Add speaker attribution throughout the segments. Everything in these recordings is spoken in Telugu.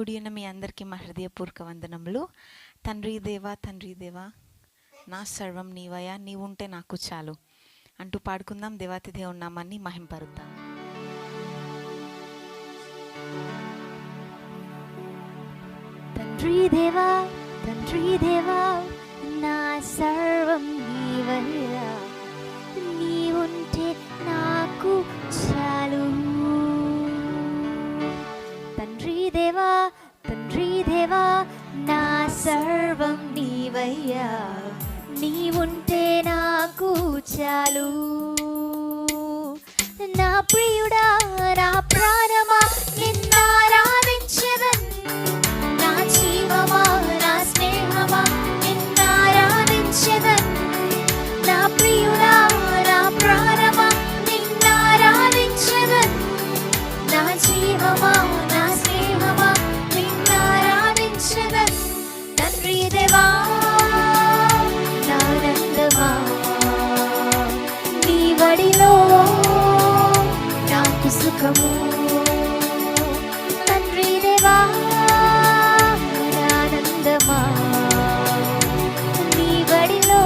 Speaker 1: కుడి ఉన్న మీ అందరికీ మా హృదయపూర్వక వందనములు. తండ్రి దేవా తండ్రి దేవా నా సర్వం నీవయా నీవుంటే నాకు చాలు. అంటూ పాడుకుందాం. దేవాతి దేవుని నామాన్ని మహింపరుద్దాం.
Speaker 2: తండ్రి దేవా తండ్రి దేవా నా సర్వం నీవయా. నీవయ్యా నీవుంటే నాకు చాలు. నా ప్రియుడా నమ్మకము తండ్రి దేవా ఆనందమా. నీ వడిలో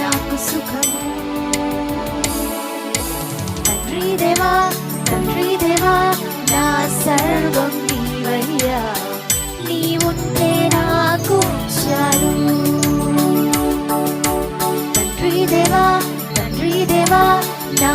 Speaker 2: నాకు సుఖము. తండ్రి దేవా తండ్రి దేవా నా సర్వం నీవయ్యా. నీవుంటే నాకు చాలు. తండ్రి దేవా తండ్రి దేవా నా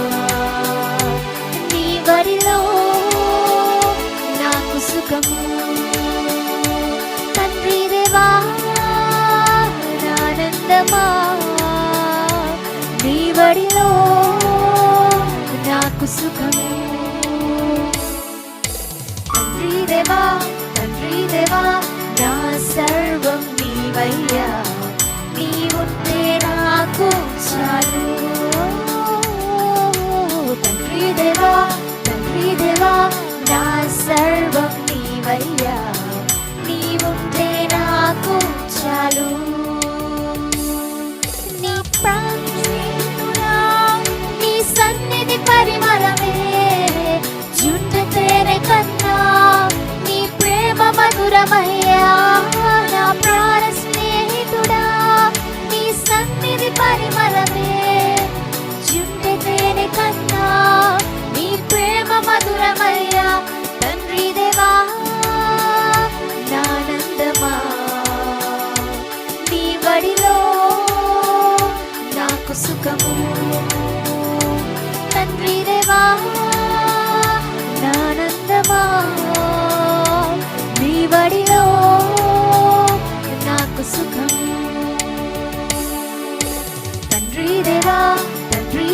Speaker 2: నాకు సుఖము తండ్రి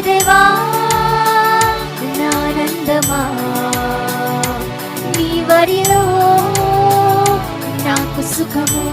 Speaker 2: దేవా నానందమా నీ వరిలో నాకు సుఖము